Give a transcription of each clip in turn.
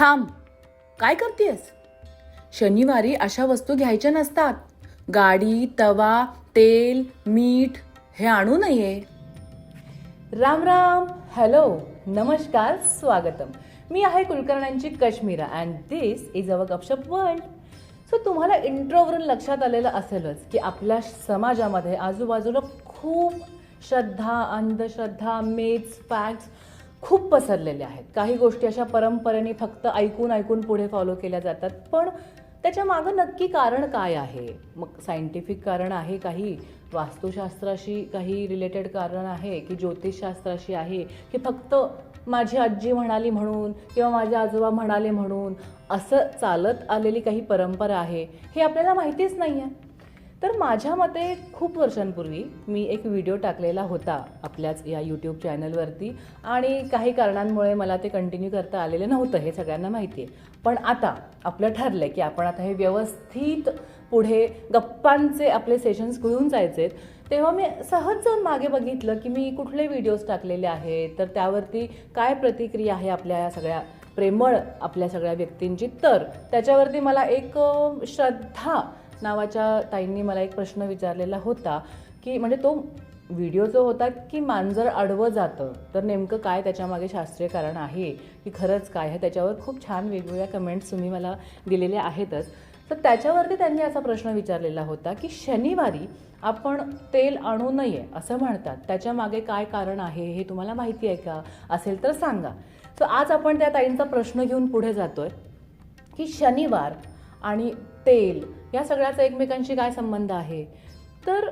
थांब. काय करतेस? शनिवारी अशा वस्तू घ्यायच्या नसतात. गाडी तवा तेल मीठ हे आणू नये. राम राम. हॅलो नमस्कार. स्वागतम. मी आहे कुलकर्ण्यांची Kashmira and this is our Gapshap world so तुम्हाला इंट्रोवरून लक्षात आलेलं असेलच की आपल्या समाजामध्ये आजूबाजूला खूप श्रद्धा अंधश्रद्धा मेट्स फॅक्ट्स खूप पसरलेल्या आहेत. काही गोष्टी अशा परंपरेने फक्त ऐकून ऐकून पुढे फॉलो केल्या जातात. पण त्याच्या मागं नक्की कारण काय आहे? मग सायंटिफिक कारण आहे काही? वास्तुशास्त्राशी काही रिलेटेड कारण आहे? की ज्योतिषशास्त्राशी आहे? की फक्त माझी आजी म्हणाली म्हणून किंवा माझे आजोबा म्हणाले म्हणून असं चालत आलेली काही परंपरा आहे? हे आपल्याला माहितीच नाही आहे तर माझ्या मते खूप वर्षांपूर्वी मी एक व्हिडिओ टाकलेला होता आपल्याच या यूट्यूब चॅनलवरती आणि काही कारणांमुळे मला ते कंटिन्यू करता आलेलं नव्हतं हे सगळ्यांना माहिती आहे पण आता आपलं ठरलं की आपण आता हे व्यवस्थित पुढे गप्पांचे आपले सेशन्स घेऊन जायचे तेव्हा मी सहज जाऊन मागे बघितलं की मी कुठले व्हिडिओज टाकलेले आहेत तर त्यावरती काय प्रतिक्रिया आहे आपल्या या सगळ्या प्रेमळ आपल्या सगळ्या व्यक्तींची? तर त्याच्यावरती मला एक श्रद्धा नावाच्या ताईंनी मला एक प्रश्न विचारलेला होता की म्हणजे तो व्हिडिओ जो होता की मांजर आडवं जातं तर नेमकं काय त्याच्यामागे शास्त्रीय कारण आहे? की खरंच काय? आहे त्याच्यावर खूप छान वेगवेगळ्या कमेंट्स तुम्ही मला दिलेल्या आहेतच. तर त्याच्यावरती त्यांनी असा प्रश्न विचारलेला होता की शनिवारी आपण तेल आणू नये असं म्हणतात. त्याच्यामागे काय कारण आहे हे तुम्हाला माहिती आहे का? असेल तर सांगा. सो आज आपण त्या ताईंचा प्रश्न घेऊन पुढे जातोय की शनिवार आणि तेल या सगळ्याचा एकमेकांशी काय संबंध आहे? तर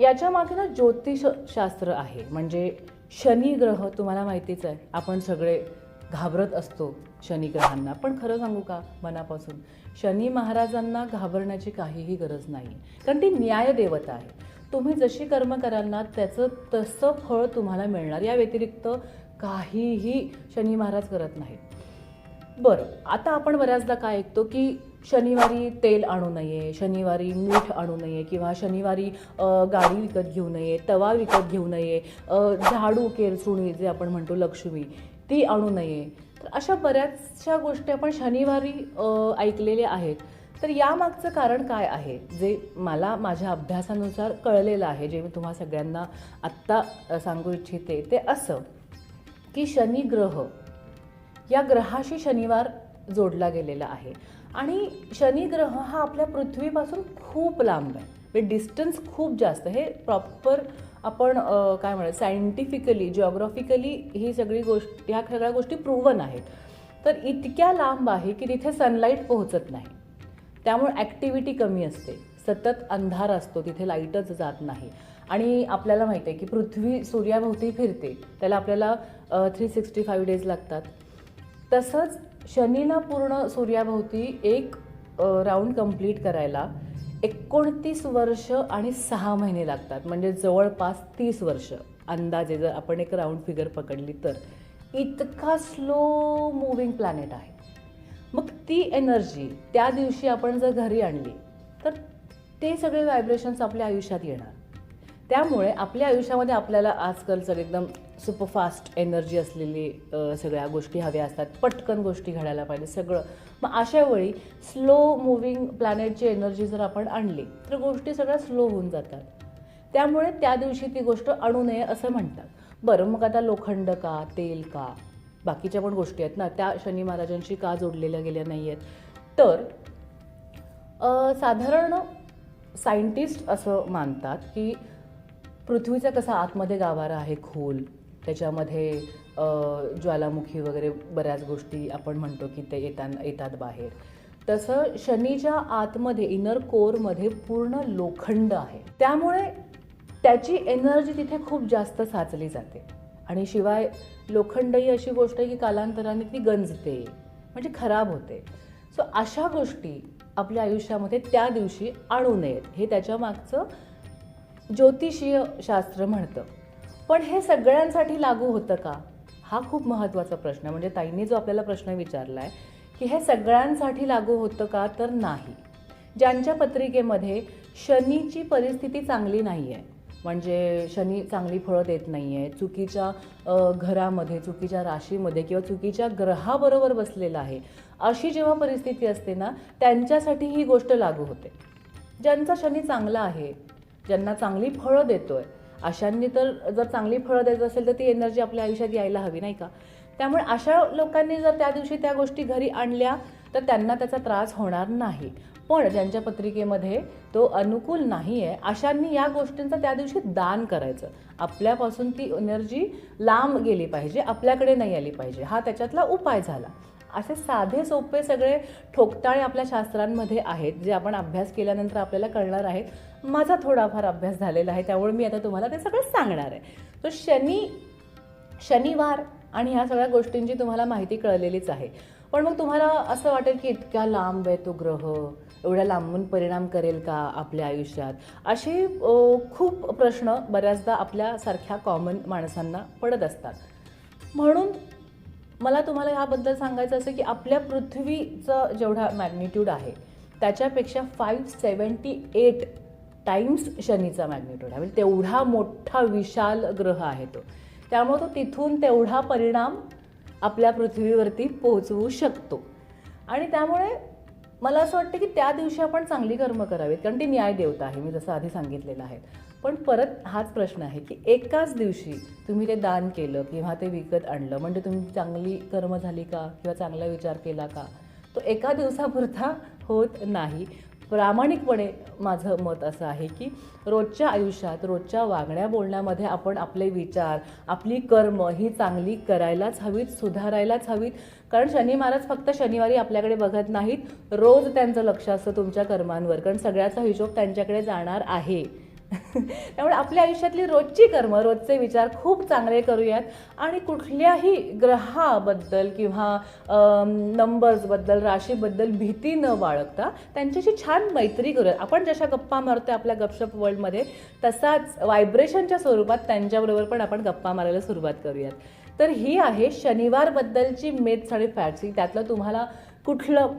याच्या मागे ना ज्योतिषशास्त्र आहे. म्हणजे शनी ग्रह तुम्हाला माहितीच आहे. आपण सगळे घाबरत असतो शनिग्रहांना पण खरं सांगू का मनापासून? शनी महाराजांना घाबरण्याची काहीही गरज नाही. कारण ती न्यायदेवता आहे. तुम्ही जशी कर्म कराल ना त्याचं तसं फळ तुम्हाला मिळणार. या व्यतिरिक्त काहीही शनी महाराज करत नाहीत. बरं आता आपण बऱ्याचदा काय ऐकतो की शनिवारी तेल आणू नये शनिवारी मीठ आणू नये किंवा शनिवारी गाडी विकत घेऊ नये तवा विकत घेऊ नये झाडू केरसुणी जे आपण म्हणतो लक्ष्मी ती आणू नये. तर अशा बऱ्याचशा गोष्टी आपण शनिवारी ऐकलेल्या आहेत. तर यामागचं कारण काय आहे? जे मला माझ्या अभ्यासानुसार कळलेलं आहे जे मी तुम्हा सगळ्यांना आत्ता सांगू इच्छिते ते असं की शनी ग्रह या ग्रहाशी शनिवार जोडला गेलेला आहे. आणि शनिग्रह हा आपल्या पृथ्वीपासून खूप लांब आहे. म्हणजे डिस्टन्स खूप जास्त हे प्रॉपर आपण काय म्हणूया सायंटिफिकली जिओग्राफिकली ही सगळी गोष्ट ह्या सगळ्या गोष्टी प्रूव्हन आहेत. तर इतक्या लांब आहे की तिथे सनलाईट पोहोचत नाही. त्यामुळे ॲक्टिव्हिटी कमी असते. सतत अंधार असतो. तिथे लाईटच जात नाही. आणि आपल्याला माहिती आहे की पृथ्वी सूर्याभोवती फिरते. त्याला आपल्याला थ्री सिक्स्टी फाईव्ह डेज लागतात. तसंच शनीला पूर्ण सूर्याभोवती एक राऊंड कंप्लीट करायला एकोणतीस वर्ष आणि सहा महिने लागतात. म्हणजे जवळपास तीस वर्ष. अंदाजे जर आपण एक राऊंड फिगर पकडली तर. इतका स्लो मुव्हिंग प्लॅनेट आहे. मग ती एनर्जी त्या दिवशी आपण जर घरी आणली तर ते सगळे व्हायब्रेशन्स आपल्या आयुष्यात येणार. त्यामुळे आपल्या आयुष्यामध्ये आपल्याला आजकाल सर एकदम सुपरफास्ट एनर्जी असलेली सगळ्या गोष्टी हव्या असतात. पटकन गोष्टी घडायला पाहिजे सगळं. मग अशा वेळी स्लो मुव्हिंग प्लॅनेटची एनर्जी जर आपण आणली तर गोष्टी सगळ्या स्लो होऊन जातात. त्यामुळे त्या दिवशी ती गोष्ट आणू नये असं म्हणतात. बरं मग आता लोखंड का तेल का? बाकीच्या पण गोष्टी आहेत ना. त्या शनी महाराजांशी का जोडलेल्या गेल्या नाही आहेत तर साधारण सायंटिस्ट असं मानतात की पृथ्वीचा कसा आतमध्ये गाभारा आहे खोल त्याच्यामध्ये ज्वालामुखी वगैरे बऱ्याच गोष्टी आपण म्हणतो की ते येताना येतात बाहेर. तसं शनीच्या आतमध्ये इनर कोरमध्ये पूर्ण लोखंड आहे. त्यामुळे त्याची एनर्जी तिथे खूप जास्त साचली जाते. आणि शिवाय लोखंड ही अशी गोष्ट आहे की कालांतराने ती गंजते म्हणजे खराब होते. सो अशा गोष्टी आपल्या आयुष्यामध्ये त्या दिवशी आणू नयेत. हे त्याच्या मागचं ज्योतिषीय शास्त्र म्हणतं. पण हे सगळ्यांसाठी लागू होतं का? हा खूप महत्त्वाचा प्रश्न आहे. म्हणजे ताईंनी जो आपल्याला प्रश्न विचारला आहे की हे सगळ्यांसाठी लागू होतं का तर नाही. ज्यांच्या पत्रिकेमध्ये शनीची परिस्थिती चांगली नाही आहे म्हणजे शनी चांगली फळं देत नाही आहे चुकीच्या घरामध्ये चुकीच्या राशीमध्ये किंवा चुकीच्या ग्रहाबरोबर बसलेला आहे अशी जेव्हा परिस्थिती असते ना त्यांच्यासाठी ही गोष्ट लागू होते. ज्यांचा शनी चांगला आहे ज्यांना चांगली फळं देतो आहे अशांनी तर जर चांगली फळं द्यायचं असेल तर ती एनर्जी आपल्या आयुष्यात यायला हवी नाही का? त्यामुळे अशा लोकांनी जर त्या दिवशी त्या गोष्टी घरी आणल्या तर त्यांना त्याचा त्रास होणार नाही. पण ज्यांच्या पत्रिकेमध्ये तो अनुकूल नाही आहे अशांनी या गोष्टींचं त्या दिवशी दान करायचं. आपल्यापासून ती एनर्जी लांब गेली पाहिजे आपल्याकडे नाही आली पाहिजे. हा त्याच्यातला उपाय झाला. असे साधे सोपे सगळे ठोकताळे आपल्या शास्त्रांमध्ये आहेत जे आपण अभ्यास केल्यानंतर आपल्याला कळणार आहेत. माझा थोडाफार अभ्यास झालेला आहे त्यामुळे मी आता तुम्हाला ते सगळं सांगणार आहे. तर शनी शनिवार आणि ह्या सगळ्या गोष्टींची तुम्हाला माहिती कळलेलीच आहे. पण मग तुम्हाला असं वाटेल की इतक्या लांब आहे तो ग्रह एवढ्या लांबून परिणाम करेल का आपल्या आयुष्यात? असे खूप प्रश्न बऱ्याचदा आपल्यासारख्या कॉमन माणसांना पडत असतात. म्हणून मला तुम्हाला ह्याबद्दल सांगायचं असं की आपल्या पृथ्वीचं जेवढा मॅग्निट्यूड आहे त्याच्यापेक्षा फाईव्ह सेवन्टी एट टाइम्स शनीचा मॅग्नेट्यूड आहे. म्हणजे तेवढा मोठा विशाल ग्रह आहे तो. त्यामुळे तो तिथून तेवढा परिणाम आपल्या पृथ्वीवरती पोहोचवू शकतो. आणि त्यामुळे मला असं वाटतं की त्या दिवशी आपण चांगली कर्म करावीत कारण ती न्याय देवता आहे. मी जसं आधी सांगितलेलं आहे. पण परत हाच प्रश्न आहे की एकाच दिवशी तुम्ही ते दान केलं किंवा ते विकत आणलं म्हणजे तुम्ही चांगली कर्म झाली का? किंवा चांगला विचार केला का? तो एका दिवसापुरता होत नाही. प्रामाणिकपणे माझं मत असं आहे की रोजच्या आयुष्यात रोजच्या वागण्या बोलण्यामध्ये आपण आपले विचार आपली कर्म ही चांगली करायलाच हवीत सुधारायलाच हवीत. कारण शनी महाराज फक्त शनिवारी आपल्याकडे बघत नाहीत. रोज त्यांचं लक्ष असतं तुमच्या कर्मांवर. कारण सगळ्याचा हिशोब त्यांच्याकडे जाणार आहे. त्यामुळे आपल्या आयुष्यातली रोजची कर्म रोजचे विचार खूप चांगले करूयात. आणि कुठल्याही ग्रहाबद्दल किंवा नंबर्सबद्दल राशीबद्दल भीती न बाळगता त्यांच्याशी छान मैत्री करूयात. आपण जशा गप्पा मारतोय आपल्या गपशप वर्ल्डमध्ये तसाच व्हायब्रेशनच्या स्वरूपात त्यांच्याबरोबर पण आपण गप्पा मारायला सुरुवात करूयात. तर ही आहे शनिवारबद्दलची मेथ्स आणि फॅट्सी त्यातलं तुम्हाला कुठलं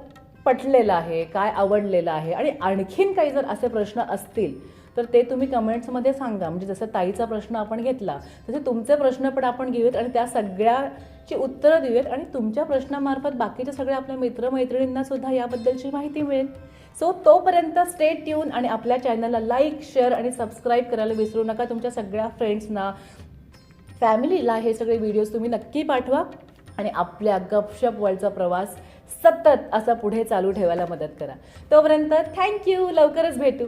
पटलेलं आहे काय आवडलेलं आहे? आणि आणखीन काही जर असे प्रश्न असतील तर ते तुम्ही कमेंट्समध्ये सांगा. म्हणजे जसं ताईचा प्रश्न आपण घेतला तसे तुमचे प्रश्न पण आपण घेऊयात आणि त्या सगळ्याची उत्तरं देऊयात आणि तुमच्या प्रश्नामार्फत बाकीच्या सगळ्या आपल्या मित्रमैत्रिणींना सुद्धा याबद्दलची माहिती मिळेल. सो तोपर्यंत स्टे ट्यून आणि आपल्या चॅनलला लाईक शेअर आणि सबस्क्राईब करायला विसरू नका. तुमच्या सगळ्या फ्रेंड्सना फॅमिलीला हे सगळे व्हिडिओज तुम्ही नक्की पाठवा आणि आपल्या गपशप वर्ल्डचा प्रवास सतत असा पुढे चालू ठेवायला मदत करा. तोपर्यंत थँक्यू लवकरच भेटू.